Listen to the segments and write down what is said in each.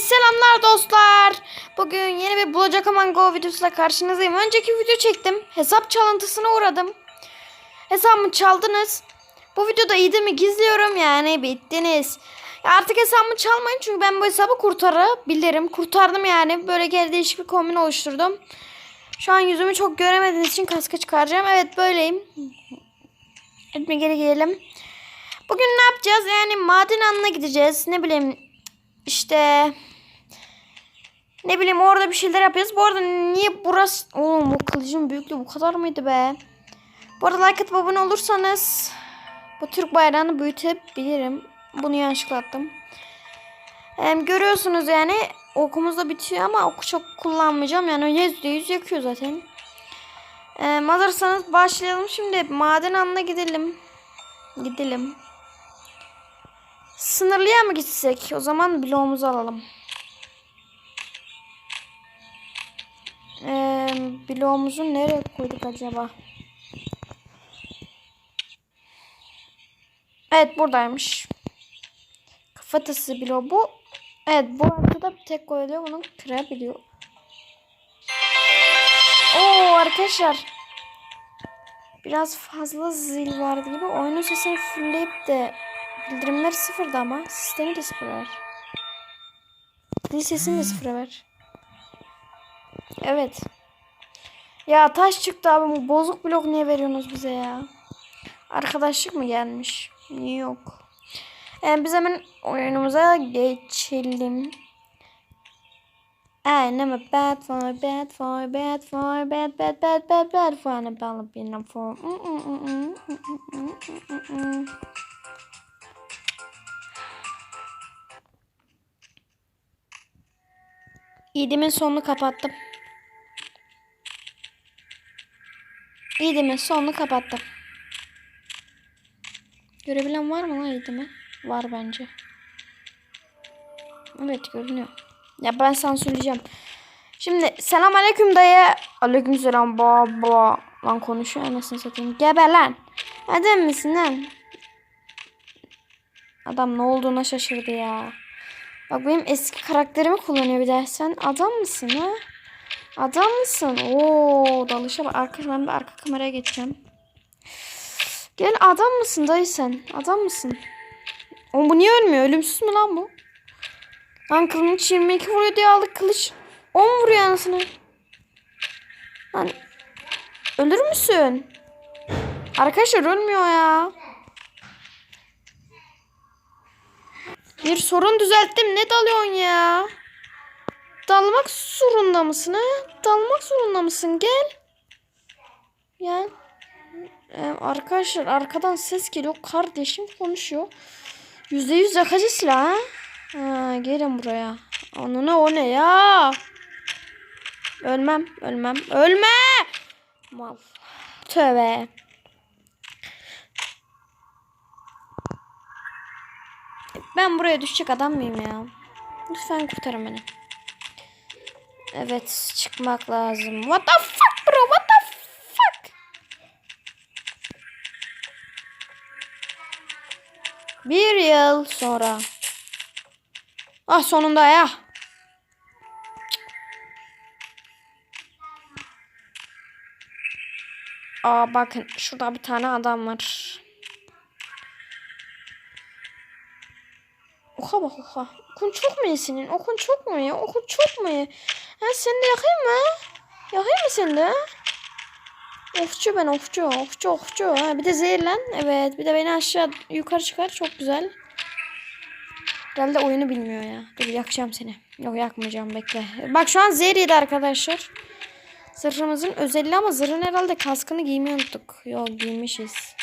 selamlar dostlar. Bugün yeni bir Bulacak Aman Go videosuyla karşınızdayım. Önceki video çektim. Hesap çalıntısına uğradım. Hesabımı çaldınız. Bu videoda iyi mi gizliyorum yani bittiniz. Artık hesabımı çalmayın çünkü ben bu hesabı kurtarabilirim. Kurtardım yani. Böyle geri değişik bir kombin oluşturdum. Şu an yüzümü çok göremediğiniz için kaska çıkaracağım. Evet böyleyim. Hadi geri gelelim. Bugün ne yapacağız? Yani maden anına gideceğiz. Ne bileyim işte ne bileyim orada bir şeyler yapacağız. Bu arada niye burası... Oğlum bu kılıcın büyüklüğü bu kadar mıydı be? Bu arada like atıp abone olursanız bu Türk bayrağını büyütebilirim. Bunu yanlışlıkla attım. Ee, görüyorsunuz yani okumuz da bitiyor ama oku çok kullanmayacağım. Yani %100 yakıyor zaten. Ee, hazırsanız başlayalım. Şimdi maden anına gidelim. Gidelim. Sınırlıya mı gitsek? O zaman bloğumuzu alalım. Ee, bloğumuzu nereye koyduk acaba? Evet buradaymış. Kafatası bloğu bu. Evet bu arkada bir tek koyuluyor. Bunu kırabiliyor. Oo arkadaşlar. Biraz fazla zil vardı gibi. Oyunun sesini fullleyip de bildirimler sıfırdı ama sistemi de sıfır ver. Zil sesini de sıfıra ver. Evet. Ya taş çıktı abi bu bozuk blok niye veriyorsunuz bize ya? Arkadaşlık mı gelmiş? Yok. Yani biz hemen oyunumuza geçelim. I'm a bad boy, bad boy, bad boy, bad bad bad bad bad boy, and a ballerina for. İdimin sonunu kapattım. İdimin sonunu kapattım. Görebilen var mı lan İdim'i? Var bence. Evet görünüyor. Ya ben sansürleyeceğim. Şimdi selam aleyküm dayı. Aleyküm selam baba. Lan konuşuyor anasını satayım. Gebe lan. Adam mısın lan? Adam ne olduğuna şaşırdı ya. Bak benim eski karakterimi kullanıyor bir de. Sen adam mısın ha? Adam mısın? Oo dalışa bak. Arka, ben bir arka kameraya geçeceğim. Gel adam mısın dayı sen? Adam mısın? Oğlum bu niye ölmüyor? Ölümsüz mü lan bu? Lan kılıç 22 vuruyor diye aldık kılıç. 10 vuruyor anasını. Lan ölür müsün? Arkadaşlar ölmüyor ya. Bir sorun düzelttim. Ne dalıyorsun ya? Dalmak zorunda mısın ha? Dalmak zorunda mısın? Gel. Gel. Ee, arkadaşlar arkadan ses geliyor. Kardeşim konuşuyor. Yüzde yüz yakıcı silah ha? Ha, gelin buraya. Ne o ne ya? Ölmem, ölmem, ölme! Mal. Tövbe. Ben buraya düşecek adam mıyım ya? Lütfen kurtarın beni. Evet, çıkmak lazım. What the fuck bro? What the fuck? Bir yıl sonra. Ah sonunda ya. Aa bakın şurada bir tane adam var. Oha bak oha. Okun çok mu iyi? Okun çok mu iyi? Okun çok mu iyi? Ha sen de yakayım mı? Yakayım mı sen de? Ofçu ben ofçu. Ofçu ofçu. Ha, bir de zehirlen. Evet bir de beni aşağı yukarı çıkar. Çok güzel. Herhalde oyunu bilmiyor ya. Dur yakacağım seni. Yok yakmayacağım bekle. Bak şu an zehir yedi arkadaşlar. Zırhımızın özelliği ama zırhın herhalde kaskını giymeyi unuttuk. Yok giymişiz.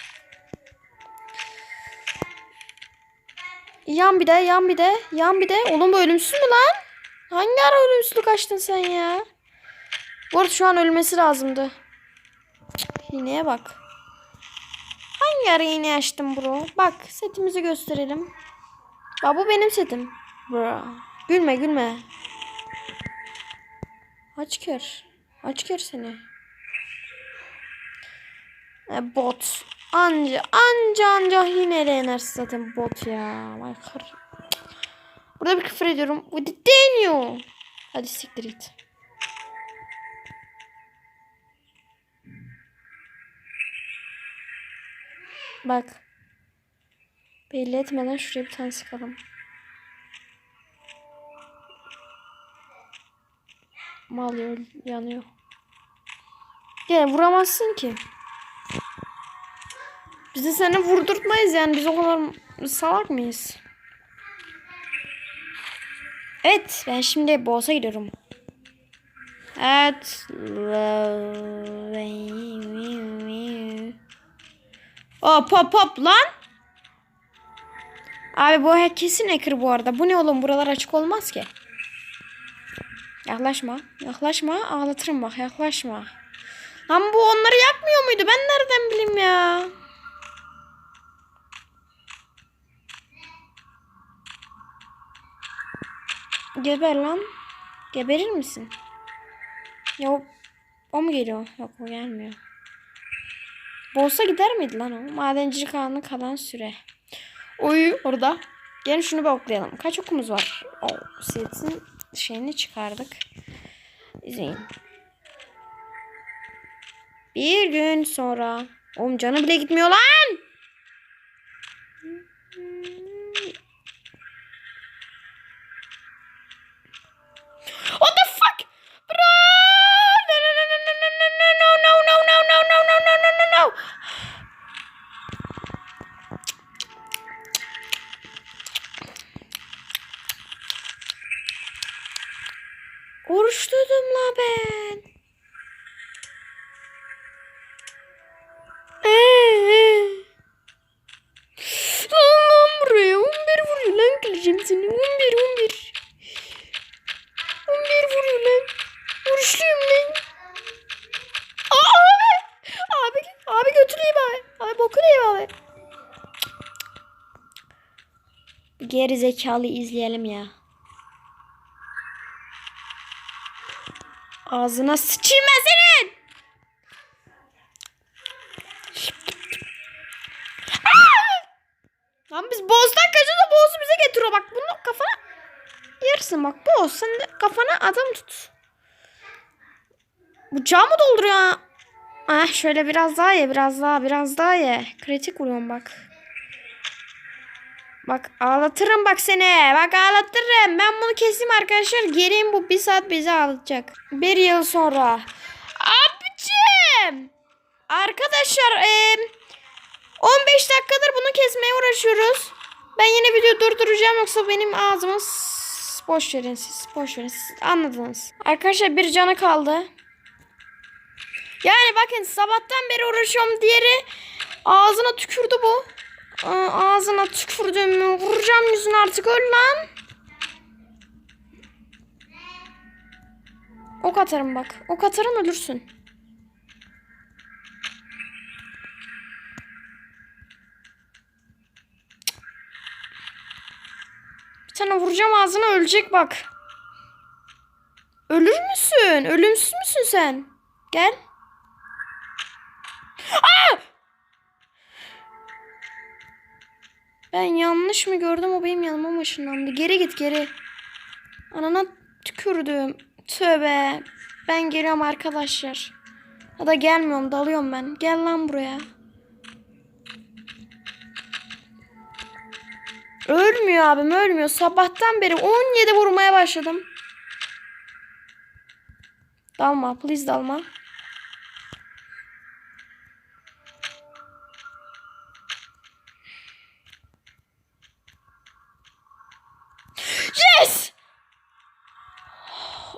Yan bir de yan bir de yan bir de. Oğlum bu ölümsüz mü lan? Hangi ara ölümsüzlük açtın sen ya? Bu arada şu an ölmesi lazımdı. İğneye bak. Hangi ara iğne açtım bro? Bak setimizi gösterelim. Ya bu benim setim. Bro. Gülme gülme. Aç kör. Aç kör seni. E, bot. Anca anca anca yine yenersin zaten bot ya. Vay kır. Burada bir küfür ediyorum. Bu deniyor. Hadi siktir git. Bak. Belli etmeden şuraya bir tane sıkalım. Mal yanıyor. Gene vuramazsın ki. Biz de seni vurdurtmayız yani. Biz o kadar salak mıyız? Evet. Ben şimdi boss'a gidiyorum. Evet. Hop hop hop lan. Abi bu kesin hacker bu arada. Bu ne oğlum buralar açık olmaz ki. Yaklaşma. Yaklaşma. Ağlatırım bak. Yaklaşma. Lan bu onları yapmıyor muydu? Ben nereden bileyim ya? Geber lan. Geberir misin? Ya o, o mu geliyor? Yok o gelmiyor. Bolsa gider miydi lan o? Madencilik anı kalan süre. Oy orada. Gelin şunu bir. Kaç okumuz var? O setin şeyini çıkardık. İzleyin. Bir gün sonra. Oğlum canı bile gitmiyor lan. Kılacağım seni 11 11. 11 vuruyor lan. Oruçluyum lan. Aa, abi. Abi, abi götüreyim abi. Abi bokunayım abi. Geri zekalı izleyelim ya. Ağzına sıçayım ben senin. Aa! Lan biz boss'tan kaçıyoruz da boss'u bize getiriyor. Bak bunu kafana yersin bak. Sen de kafana adam tut. Bu cam mı dolduruyor? Ah şöyle biraz daha ye biraz daha biraz daha ye. Kritik vuruyorum bak. Bak ağlatırım bak seni. Bak ağlatırım. Ben bunu keseyim arkadaşlar. Geleyim bu bir saat bizi ağlatacak. Bir yıl sonra. Abicim. Arkadaşlar eee 15 dakikadır bunu kesmeye uğraşıyoruz. Ben yine video durduracağım yoksa benim ağzıma s- boş verin siz. Boş verin siz. Anladınız. Arkadaşlar bir canı kaldı. Yani bakın sabahtan beri uğraşıyorum. Diğeri ağzına tükürdü bu. Ağzına tükürdüm. Vuracağım yüzünü artık öl lan. Ok atarım bak. Ok atarım ölürsün. Tane vuracağım ağzına ölecek bak. Ölür müsün? Ölümsüz müsün sen? Gel. Aa! Ben yanlış mı gördüm o benim yanıma mı ışınlandı? Geri git geri. Anana tükürdüm. Tövbe. Ben geliyorum arkadaşlar. Ya da gelmiyorum dalıyorum ben. Gel lan buraya. Ölmüyor abim ölmüyor. Sabahtan beri 17 vurmaya başladım. Dalma please dalma. Yes!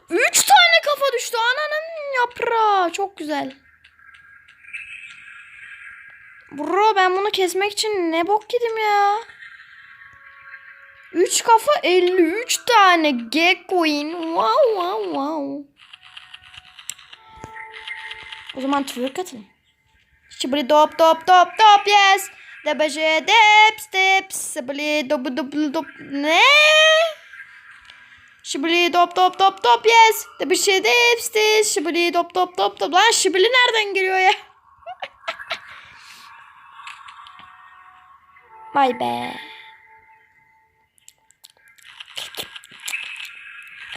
Üç tane kafa düştü. Ananın yaprağı. Çok güzel. Bro ben bunu kesmek için ne bok yedim ya. 3 kafa 53 tane Gekkoin. Wow wow wow. O zaman twerk atın. Şibli dop dop dop dop yes. Debaje dep step. Şibli dop dop dop. Ne? Şibli dop dop dop dop yes. Debaje dep step. Şibli dop dop dop dop. Lan şibli nereden geliyor ya? Vay be.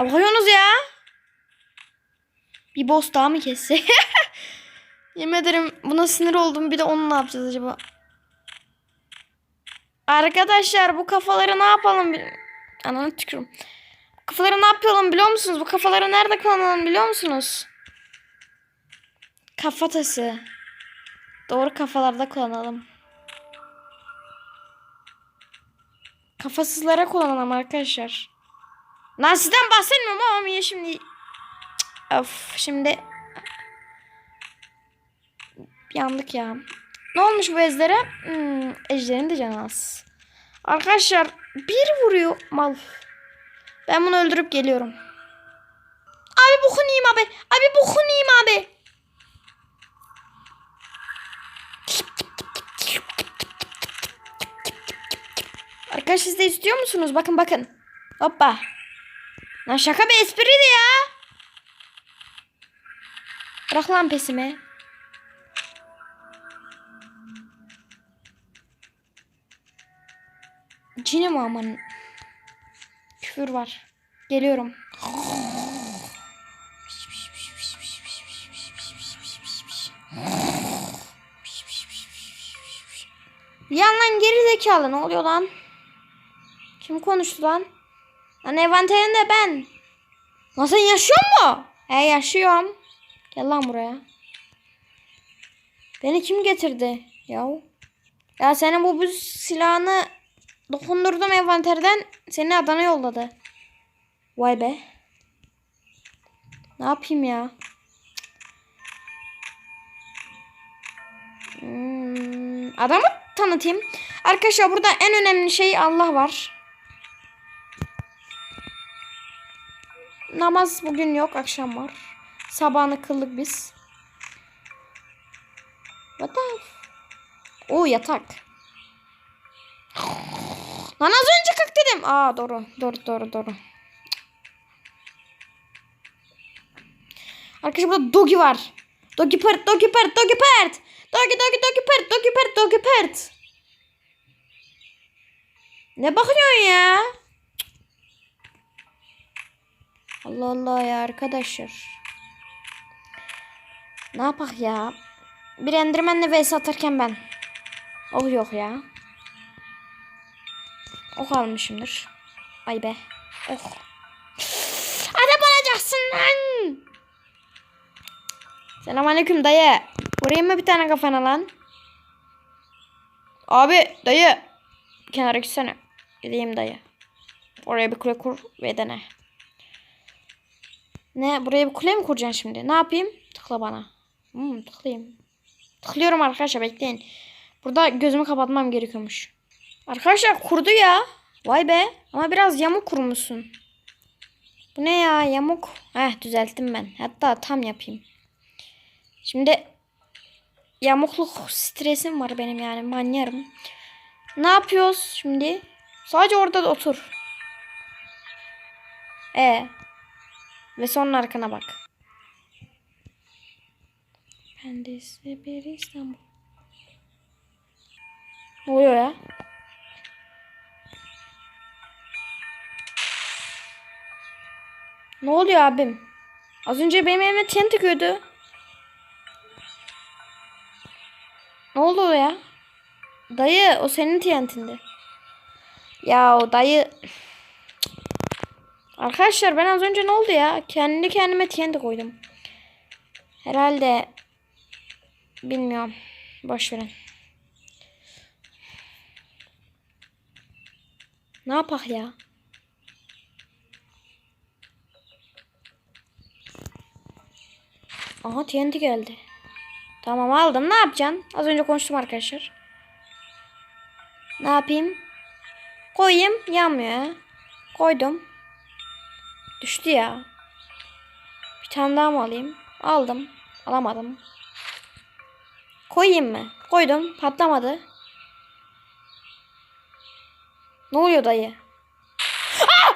Ne bakıyorsunuz ya? Bir boss daha mı kesse? Yemin ederim buna sinir oldum. Bir de onu ne yapacağız acaba? Arkadaşlar bu kafaları ne yapalım? Ananı tükürüm. Bu kafaları ne yapalım biliyor musunuz? Bu kafaları nerede kullanalım biliyor musunuz? Kafatası. Doğru kafalarda kullanalım. Kafasızlara kullanalım arkadaşlar. Lan sizden bahsetmiyorum ama ya şimdi. Of şimdi. Yandık ya. Ne olmuş bu ezlere? Hmm, ejderin de canı az. Arkadaşlar bir vuruyor mal. Ben bunu öldürüp geliyorum. Abi bokunu yiyeyim abi. Abi bokunu yiyeyim abi. Arkadaşlar siz de istiyor musunuz? Bakın bakın. Hoppa. Lan şaka bir espriydi ya. Bırak lan pesimi. Cini mi aman? Küfür var. Geliyorum. Yan lan geri zekalı ne oluyor lan? Kim konuştu lan? Lan envanterinde ben. Lan sen yaşıyor mu? He yaşıyorum. Gel lan buraya. Beni kim getirdi? Yahu. Ya senin bu, bu silahını dokundurdum envanterden. Seni Adana yolladı. Vay be. Ne yapayım ya? Hmm, adamı tanıtayım. Arkadaşlar burada en önemli şey Allah var. Namaz bugün yok, akşam var. Sabahını kıldık biz. What the Oo yatak. Lan az önce kalk dedim. Aa doğru. Doğru doğru doğru. Arkadaşlar burada Dogi var. Dogi pert, Dogi pert, Dogi pert. Dogi Dogi Dogi pert, Dogi pert, Dogi pert. Ne bakıyorsun ya? Allah Allah ya arkadaşlar. Ne yapak ya? Bir endirmenle vs atarken ben. Oh yok ya. Ok almışımdır. Ay be. Oh. Adam olacaksın lan. Selamünaleyküm dayı. Vurayım mı bir tane kafana lan? Abi dayı. Kenara gitsene. Gideyim dayı. Oraya bir kule kur ve dene. Ne? Buraya bir kule mi kuracaksın şimdi? Ne yapayım? Tıkla bana. Hmm, tıklayayım. Tıklıyorum arkadaşlar bekleyin. Burada gözümü kapatmam gerekiyormuş. Arkadaşlar kurdu ya. Vay be. Ama biraz yamuk kurmuşsun. Bu ne ya yamuk? Heh düzelttim ben. Hatta tam yapayım. Şimdi yamukluk stresim var benim yani manyarım. Ne yapıyoruz şimdi? Sadece orada da otur. E ve sonra arkana bak. Ben de size bir İstanbul. Ne oluyor ya? Ne oluyor abim? Az önce benim elime TNT gördü. Ne oldu ya? Dayı o senin TNT'indi. Ya o dayı... Arkadaşlar ben az önce ne oldu ya? Kendi kendime TNT koydum. Herhalde bilmiyorum. Boş. Ne yapak ya? Aha TNT geldi. Tamam aldım. Ne yapacaksın? Az önce konuştum arkadaşlar. Ne yapayım? Koyayım. Yanmıyor. Koydum. Düştü ya. Bir tane daha mı alayım? Aldım. Alamadım. Koyayım mı? Koydum. Patlamadı. Ne oluyor dayı? Aa!